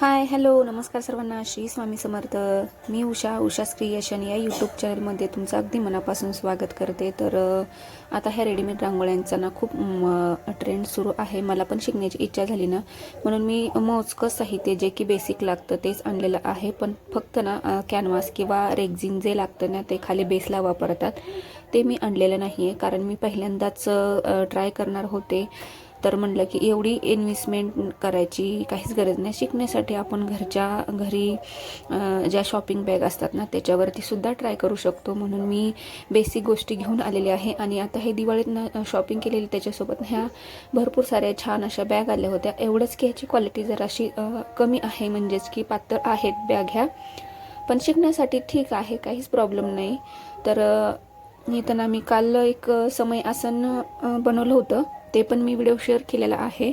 हाय hello नमस्कार सर्वांना. श्री स्वामी समर्थ. मी उषा उषास क्रिएशन या यूट्यूब चॅनलमध्ये तुमचं अगदी मनापासून स्वागत करते. तर आता ह्या रेडीमेड रांगोळ्यांचा ना खूप ट्रेंड सुरू आहे. मला पण शिकण्याची इच्छा झाली ना. म्हणून मी मोजकं साहित्य जे की बेसिक लागतं तेच आणलेलं आहे. पण फक्त ना कॅनव्हास किंवा रेग्झिन जे लागतं ना ते खाली बेसला वापरतात. ते मी आणलेलं नाही आहे कारण मी पहिल्यांदाच ट्राय करणार होते. तर म्हणलं की एवढी इन्व्हेस्टमेंट करायची काहीच गरज नाही. शिकण्यासाठी आपण घरच्या घरी ज्या शॉपिंग बॅग असतात ना त्याच्यावरती सुद्धा ट्राय करू शकतो. म्हणून मी बेसिक गोष्टी घेऊन आलेली आहे. आणि आता हे दिवाळीत ना शॉपिंग केलेली त्याच्यासोबत ह्या भरपूर साऱ्या छान अशा बॅग आल्या होत्या. एवढंच की ह्याची क्वालिटी जराशी कमी आहे. म्हणजेच की पातळ आहेत बॅग ह्या. पण शिकण्यासाठी ठीक आहे. काहीच प्रॉब्लेम नाही. तर अ, इथं ना मी काल एक समय आसन बनवलं होतं. ते पण मी व्हिडिओ शेअर केलेला आहे.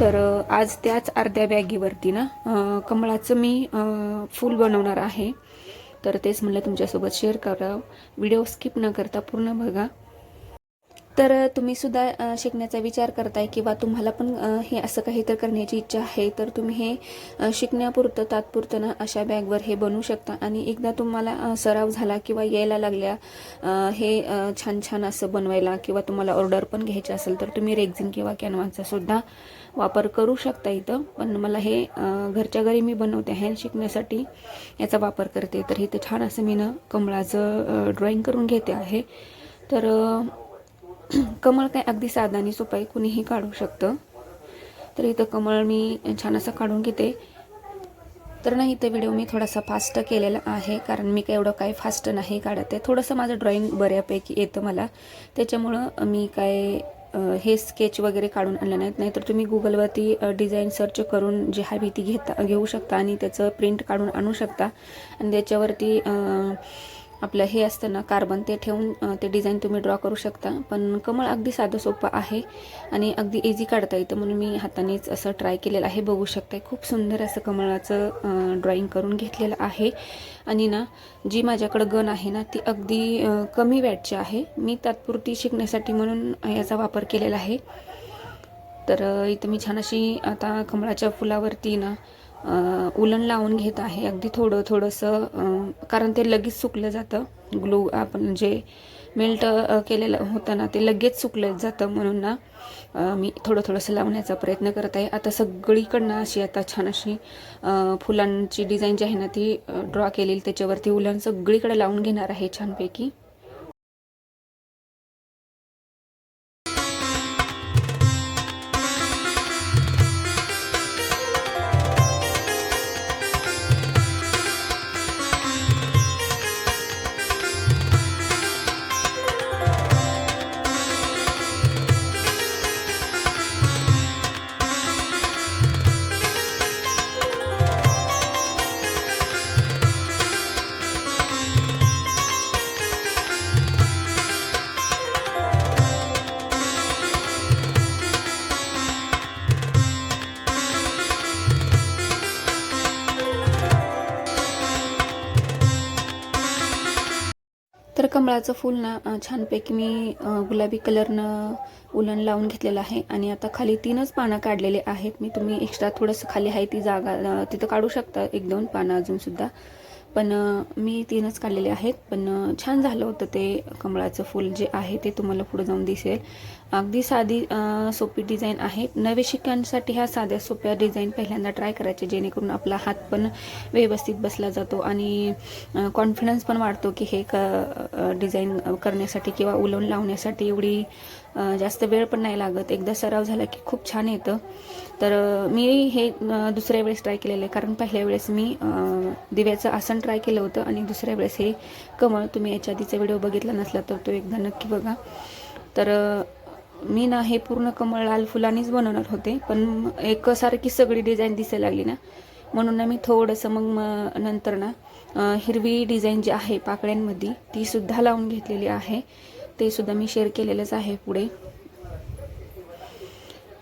तर आज त्याच अर्ध्या बॅगीवरती ना कमळाचं मी फूल बनवणार आहे. तर तेच म्हणलं तुमच्यासोबत शेअर करावं. व्हिडिओ स्किप न करता पूर्ण बघा. तर तुम्ही सुद्धा शिकण्याचा विचार करताय किंवा तुम्हाला पण हे असं काही तर करण्याची इच्छा आहे तर तुम्ही हे शिकण्यापुरतं तात्पुरतं ना अशा बॅगवर हे बनवू शकता. आणि एकदा तुम्हाला सराव झाला किंवा यायला लागल्या हे छान छान असं बनवायला किंवा तुम्हाला ऑर्डर पण घ्यायची असेल तर तुम्ही रेक्झिन किंवा कॅनव्हाचा सुद्धा वापर करू शकता इथं. पण मला हे घरच्या घरी मी बनवते हँड शिकण्यासाठी याचा वापर करते. तर इथं छान असं मी ना कमळाचं ड्रॉइंग करून घेते आहे. तर कमळ काय अगदी साधा आणि कुणीही काढू शकतं. तर इथं कमळ मी छान असं काढून घेते. तर नाही इथं व्हिडिओ मी थोडासा फास्ट केलेला आहे कारण मी काय एवढं काय फास्ट नाही काढत आहे. थोडंसं माझं ड्रॉइंग बऱ्यापैकी येतं मला. त्याच्यामुळं मी काय हे स्केच वगैरे काढून आणलं नाहीत. नाहीतर तुम्ही गुगलवरती डिझाईन सर्च करून जी हवी ती घेता घेऊ शकता आणि त्याचं प्रिंट काढून आणू शकता. आणि त्याच्यावरती आपलं हे असतं ना कार्बन ते ठेवून ते डिझाईन तुम्ही ड्रॉ करू शकता. पण कमळ अगदी साधं सोपं आहे आणि अगदी इझी काढता येतं म्हणून मी हातानेच असं ट्राय केलेलं आहे. बघू शकता खूप सुंदर असं कमळाचं ड्रॉईंग करून घेतलेलं आहे. आणि ना जी माझ्याकडं गन आहे ना ती अगदी कमी वॅटची आहे. मी तात्पुरती शिकण्यासाठी म्हणून याचा वापर केलेला आहे. तर इथं मी छान अशी आता कमळाच्या फुलावरती ना उलन लावून घेत आहे. अगदी थोडं थोडंसं कारण ते लगेच सुकलं जातं. ग्लू आपण जे मेल्ट केलेलं होतं ना ते लगेच सुकलं जातं म्हणून ना मी थोडं थोडंसं लावण्याचा प्रयत्न करत आहे. आता सगळीकडनं अशी आता छान अशी फुलांची डिझाईन जी आहे ना ती ड्रॉ केलेली त्याच्यावरती उलन सगळीकडे लावून घेणार आहे छानपैकी. कमळाचं फूल ना छानपैकी मी गुलाबी कलरनं उलन लावून घेतलेलं आहे आणि आता खाली तीनच पानं काढलेले आहेत. मी तुम्ही एक्स्ट्रा थोडंसं खाली आहे ती जागा तिथं काढू शकता एक दोन पानं अजूनसुद्धा पण मी तीनच काढलेले आहेत. पण छान झालं होतं ते कमळाचं फूल जे आहे ते तुम्हाला पुढे जाऊन दिसेल. अगदी साधी सोपी डिझाईन आहे. नवे शिकण्यासाठी ह्या साध्या सोप्या डिझाईन पहिल्यांदा ट्राय करायचे जेणेकरून आपला हात पण व्यवस्थित बसला जातो आणि कॉन्फिडन्स पण वाढतो की हे क डिझाईन करण्यासाठी किंवा उलवून लावण्यासाठी एवढी जास्त वेळ पण नाही लागत. एकदा सराव झाला की खूप छान येतं. तर मी हे दुसऱ्या वेळेस ट्राय केलेलं आहे. कारण पहिल्या वेळेस मी दिव्याचं आसन ट्राय केलं होतं आणि दुसऱ्या वेळेस हे कमळ तुम्ही याच्या आधीचा व्हिडिओ बघितला नसला तर तो एकदा नक्की बघा. तर मी ना हे पूर्ण कमळ लाल फुलांनीच बनवणार होते. पण एकसारखी सगळी डिझाईन दिसायला लागली ना. म्हणून ना मी थोडंसं मग नंतर ना हिरवी डिझाईन जी आहे पाकळ्यांमध्ये ती सुद्धा लावून घेतलेली आहे. ते सुद्धा मी शेअर केलेलंच आहे पुढे.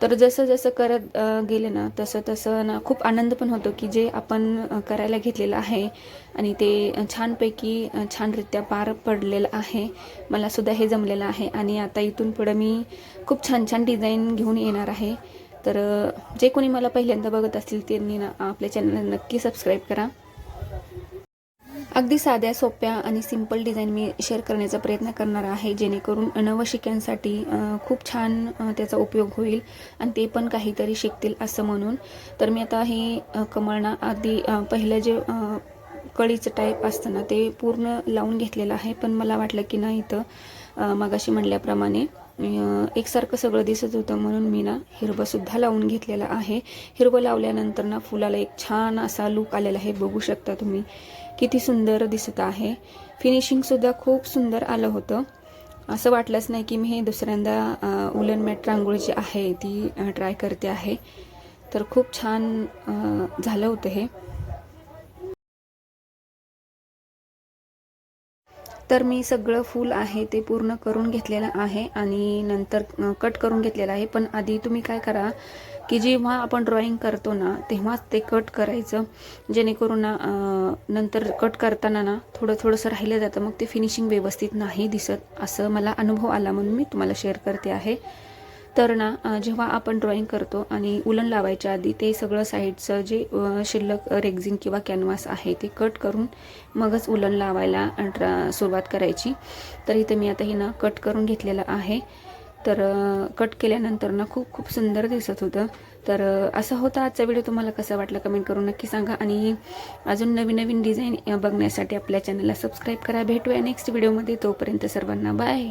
तर जसं जसं करत गेले ना तसं तसं ना खूप आनंद पण होतो की जे आपण करायला घेतलेलं आहे. आणि ते छानपैकी छानरित्या पार पडलेलं आहे. मला सुद्धा हे जमलेलं आहे. आणि आता इथून पुढं मी खूप छान छान डिझाईन घेऊन येणार आहे. तर जे कोणी मला पहिल्यांदा बघत असतील त्यांनी ना आपल्या चॅनलला नक्की सबस्क्राईब करा. अगदी साध्या सोप्या आणि सिंपल डिझाईन मी शेअर करण्याचा प्रयत्न करणार आहे जेणेकरून नवशिक्यांसाठी खूप छान त्याचा उपयोग होईल आणि ते पण काहीतरी शिकतील असं म्हणून. तर मी आता हे कमळना अगदी पहिलं जे कळीचं टाईप असतं ना ते पूर्ण लावून घेतलेलं आहे पण मला वाटलं की नाही इथं मगाशी म्हणल्याप्रमाणे एकसारखं सगळं दिसत होतं म्हणून मी ना हिरवंसुद्धा लावून घेतलेलं आहे. हिरवं लावल्यानंतर ना फुलाला एक छान असा लुक आलेला आहे. बघू शकता तुम्ही किती सुंदर दिसत आहे. फिनिशिंगसुद्धा खूप सुंदर आलं होतं. असं वाटलंच नाही की मी हे दुसऱ्यांदा उलन मॅट रांगोळी जी आहे ती ट्राय करते आहे. तर खूप छान झालं होतं हे. तर मी सगळं फूल आहे ते पूर्ण करून घेतलेलं आहे आणि नंतर कट करून घेतलेलं आहे. पण आधी तुम्ही काय करा की जेव्हा आपण ड्रॉइंग करतो ना तेव्हाच ते कट करायचं. जेणेकरून ना नंतर कट करताना ना थोडं थोडंसं राहिलं जातं. मग ते फिनिशिंग व्यवस्थित नाही दिसत असं मला अनुभव आला म्हणून मी तुम्हाला शेअर करते आहे. तर ना जेव्हा आपण ड्रॉईंग करतो आणि उलन लावायच्या आधी ते सगळं साईडचं जे शिल्लक रेग्झिन किंवा कॅनव्हास आहे ते कट करून मगच उलन लावायला ट्रा- सुरुवात करायची. तर इथे मी आता हे ना कट करून घेतलेलं आहे. तर कट केल्यानंतर ना खूप खूप सुंदर दिसत होतं. तर असा होता आजचा व्हिडिओ तुम्हाला कसा वाटला कमेंट करून नक्की सांगा. आणि अजून नवीन नवीन डिझाईन बघण्यासाठी आपल्या चॅनलला सबस्क्राईब करा. भेटूया नेक्स्ट व्हिडिओमध्ये तोपर्यंत सर्वांना बाय